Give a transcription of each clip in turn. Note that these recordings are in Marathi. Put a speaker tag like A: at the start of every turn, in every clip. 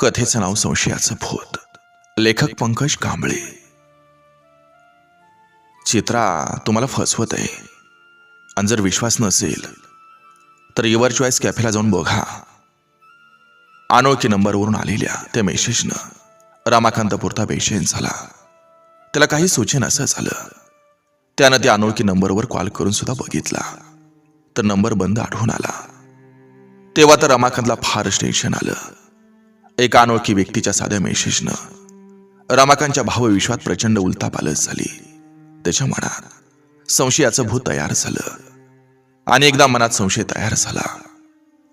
A: कथेचं नाव संशयाचं भूत. लेखक पंकज कांबळे. चित्रा तुम्हाला फसवत आहे. आणि जर विश्वास नसेल तर युवर चॉईस कॅफेला जाऊन बघा. अनोळखी नंबरवरून आलेल्या त्या मेसेजनं रामाकांत पुरता बेशेन झाला. त्याला काही सूचन असं झालं. त्यानं त्या अनोळखी नंबरवर कॉल करून सुद्धा बघितला. तर नंबर बंद आढळून आला. तेव्हा तर रमाकांतला फारच टेन्शन आलं. एका अनोळखी व्यक्तीच्या साध्या मेसेजनं रमाकांतच्या भावविश्वात प्रचंड उलतापालत झाली. त्याच्या मनात संशयाचं भूत तयार झालं. आणि एकदा मनात संशय तयार झाला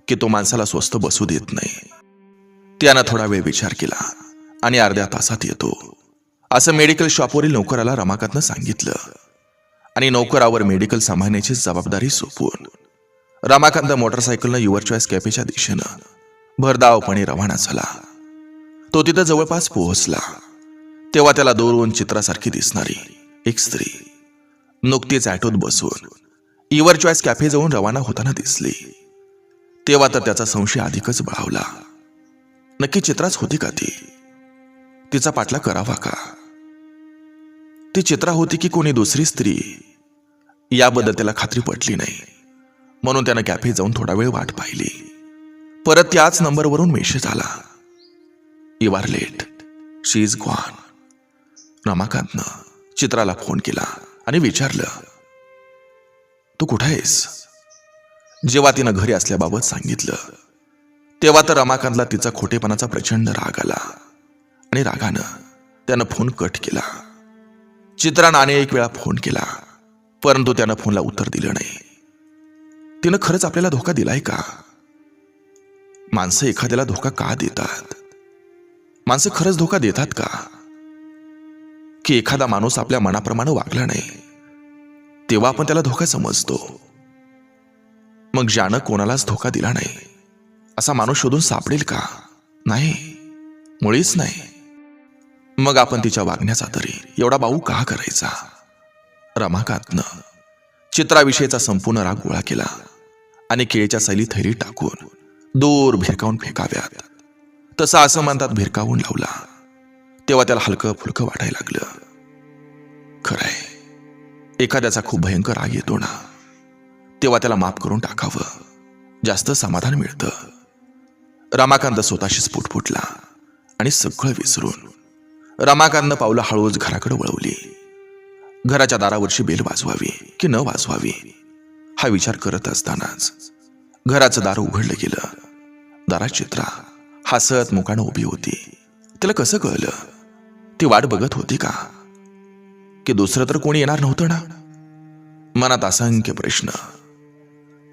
A: की तो माणसाला स्वस्त बसू देत नाही. त्यानं थोडा वेळ विचार केला आणि अर्ध्या तासात येतो. असं मेडिकल शॉपवरील नोकराला रमाकांतनं सांगितलं. आणि नोकरावर मेडिकल सांभाळण्याची जबाबदारी सोपवून रमाकांत मोटरसायकलनं युवर चॉईस कॅफेच्या दिशेनं भरधावपणे रवाना झाला. तो तिथं जवळपास पोहोचला. तेव्हा त्याला दोरून चित्रासारखी दिसणारी एक स्त्री नुकतीच ॲटोत बसून इवर चॉईस कॅफे जाऊन रवाना होताना दिसली. तेव्हा तर त्याचा संशय अधिकच बळावला नक्की चित्राच होती का ती? तिचा पाठला करावा का? ती चित्रा होती की कोणी दुसरी स्त्री? याबद्दल त्याला खात्री पटली नाही. म्हणून त्यानं कॅफे जाऊन थोडा वेळ वाट पाहिली. परत त्याच नंबरवरून मेसेज आला. You are late she is gone रमाकांतनं चित्राला फोन केला आणि विचारलं तू कुठं आहेस? जेव्हा तिनं घरी असल्याबाबत सांगितलं तेव्हा तर रमाकांतला तिचा खोटेपणाचा प्रचंड राग आला आणि रागानं त्यानं फोन कट केला. चित्रानं अनेक वेळा फोन केला परंतु त्यानं फोनला उत्तर दिलं नाही. तिनं खरंच आपल्याला धोका दिलाय का? माणसं एखाद्याला धोका का देतात? माणसं खरंच धोका देतात का? की एखादा माणूस आपल्या मनाप्रमाणे वागला नाही तेव्हा आपण त्याला धोका समजतो. मग ज्यानं कोणालाच धोका दिला नाही असा माणूस शोधून सापडेल का? नाही. मुळीच नाही. मग आपण तिच्या वागण्याचा तरी एवढा बाऊ का करायचा? रमाकातनं चित्राविषयीचा संपूर्ण राग गोळा केला आणि केळीच्या सैली थैली टाकून दूर भिरकावून फेकाव्यात. तसं असं म्हणतात भिरकावून लावला. तेव्हा त्याला हलकं फुलकं वाटायला लागलं. खरंय एखाद्याचा खूप भयंकर राग येतो ना. तेव्हा त्याला माफ करून टाकावं. जास्त समाधान मिळतं. रमाकांत स्वतःशी स्फुटफुटला आणि सगळं विसरून. रमाकांतनं पावलं हळूच घराकडे वळवली. घराच्या दारावरची बेल वाजवावी की न वाजवावी हा विचार करत असतानाच घराचं दार उघडलं गेलं. दारात चित्रा हसत मुकानं उभी होती. तिला कसं कळलं? ती वाट बघत होती का? की दुसरं तर कोणी येणार नव्हतं ना? मनात असंख्य प्रश्न.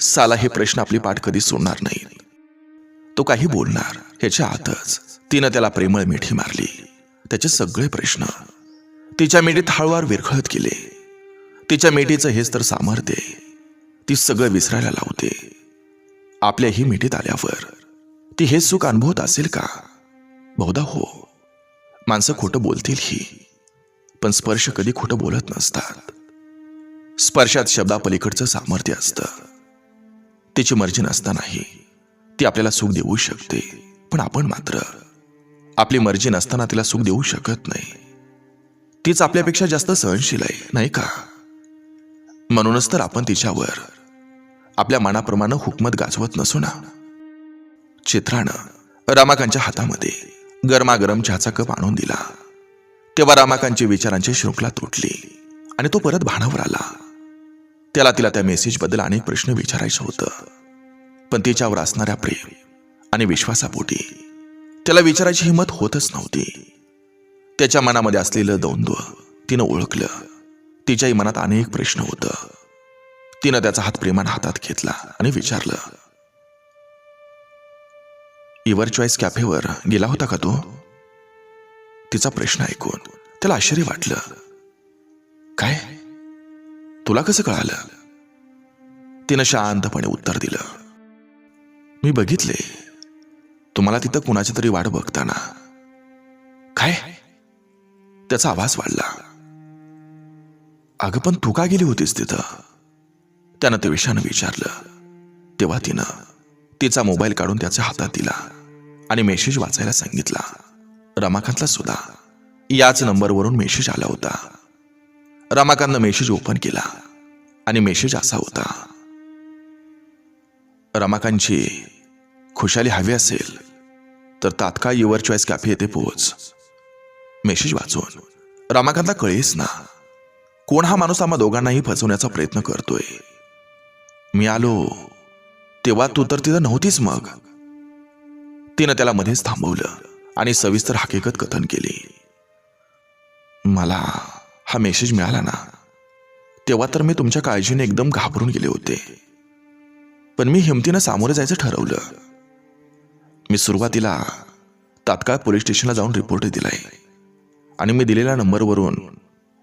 A: साला हे प्रश्न आपली पाठ कधी सोडणार नाही. तो काही बोलणार ह्याच्या आतच तिनं त्याला प्रेमळ मिठी मारली. त्याचे सगळे प्रश्न. तिच्या मिठीत हळूवार विरघळत गेले. तिच्या मिठीचं हेच तर सामर्थ्य. ती सगळं विसरायला लावते. आपल्याही मिठीत आल्यावर ती हे सुख अनुभवत असेल का? बहुधा हो. माणसं खोटं बोलतीलही पण स्पर्श कधी खोटं बोलत नसतात. स्पर्शात शब्दापलीकडचं सामर्थ्य असतं. तिची मर्जी नसतानाही ती आपल्याला सुख देऊ शकते. पण आपण मात्र आपली मर्जी नसताना तिला सुख देऊ शकत नाही. तीच आपल्यापेक्षा जास्त सहनशील आहे नाही का? म्हणूनच तर आपण तिच्यावर आपल्या मनाप्रमाणे हुकमत गाजवत नसू ना. चित्रानं रामाकांच्या हातामध्ये गरमागरम चहाचा कप आणून दिला. तेव्हा रामाकांची विचारांची शृंखला तुटली आणि तो परत भाणावर आला. त्याला तिला त्या मेसेजबद्दल अनेक प्रश्न विचारायचं होतं. पण तिच्यावर असणाऱ्या प्रेम आणि विश्वासापोटी त्याला विचारायची हिंमत होतच नव्हती. त्याच्या मनामध्ये असलेलं द्वंद्व तिनं ओळखलं. तिच्याही मनात अनेक प्रश्न होतं. तिनं त्याचा हात प्रेमान हातात घेतला आणि विचारलं इवर चॉईस कॅफेवर गेला होता का तो? तिचा प्रश्न ऐकून त्याला आश्चर्य वाटलं. काय? तुला कसं कळालं? तिनं शांतपणे उत्तर दिलं. मी बघितले. तुम्हाला तिथं कुणाची तरी वाट बघताना. काय? त्याचा आवाज वाढला. अगं पण तू का गेली होतीस तिथं? त्यानं ते विषयानं विचारलं. तेव्हा तिनं तिचा मोबाईल काढून त्याच्या हातात दिला आणि मेसेज वाचायला सांगितला. रमाकांतला सुद्धा. याच नंबरवरून मेसेज आला होता. रमाकांतनं मेसेज ओपन केला आणि मेसेज असा होता. रमाकांतची खुशाली हवी असेल तर तात्काळ युवर चॉईस कॅफे येथे पोहोच. मेसेज वाचून. रमाकांतला कळेस ना कोण हा माणूस आम्हा दोघांनाही फसवण्याचा प्रयत्न करतोय? मी आलो. तेव्हा तू तर तिथं नव्हतीच मग. तिनं त्याला मध्येच थांबवलं आणि सविस्तर हकीकत कथन केली. मला हा मेसेज मिळाला ना तेव्हा तर मी तुमच्या काळजीने एकदम घाबरून गेले होते. पण मी हिमतीनं सामोरं जायचं ठरवलं. मी सुरुवातीला तात्काळ पोलीस स्टेशनला जाऊन रिपोर्ट दिलाय. आणि मी दिलेल्या नंबरवरून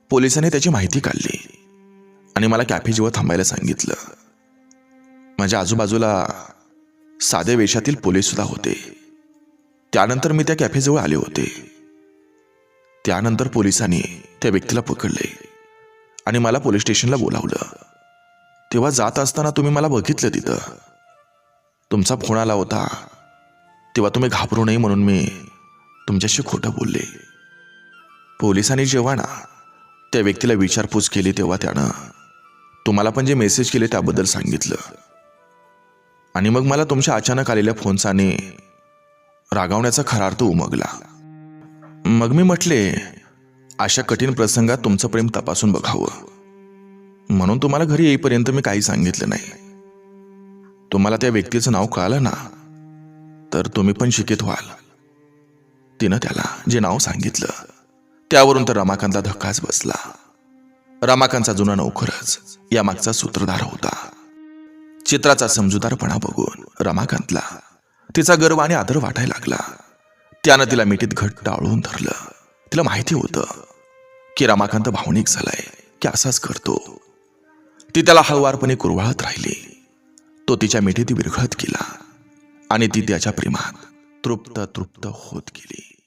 A: पोलिसांनी त्याची माहिती काढली. आणि मला कॅफेजवळ थांबायला सांगितलं. माझ्या आजूबाजूला साध्या वेशातील पोलीस सुद्धा होते. त्यानंतर मी त्या कॅफेजवळ आले होते. त्यानंतर पोलिसांनी त्या व्यक्तीला पकडले आणि मला पोलीस स्टेशनला बोलावलं. तेव्हा जात असताना तुम्ही मला बघितलं तिथं. तुमचा फोन आला होता. तेव्हा तुम्ही घाबरू नये म्हणून मी तुमच्याशी खोटं बोलले. पोलिसांनी जेव्हा ना त्या व्यक्तीला विचारपूस केली तेव्हा त्यानं तुम्हाला पण जे मेसेज केले त्याबद्दल सांगितलं. आणि मग मला तुमच्या अचानक आलेल्या फोनचाने रागावण्याचा खरा अर्थ उमगला. मग मी म्हटले अशा कठीण प्रसंगात तुमचं प्रेम तपासून बघावं. म्हणून तुम्हाला घरी येईपर्यंत मी काही सांगितलं नाही. तुम्हाला त्या व्यक्तीचं नाव कळालं ना तर तुम्ही पण शिकित व्हाल. तिनं त्याला जे नाव सांगितलं त्यावरून तर रमाकांतला धक्काच बसला. रमाकांतचा जुना नोकरच या मागचा सूत्रधार होता. चित्राचा समजूदारपणा बघून रमाकांतला तिचा गर्व आणि आदर वाटायला लागला. त्यानं तिला मिठीत घट्ट टाळून धरलं. तिला माहिती होतं की रमाकांत भावनिक झालाय की असाच करतो. ती त्याला हळवारपणे कुरवाळत राहिली. तो तिच्या मिठीत विरघळत गेला आणि ती त्याच्या प्रेमात तृप्त तृप्त होत गेली.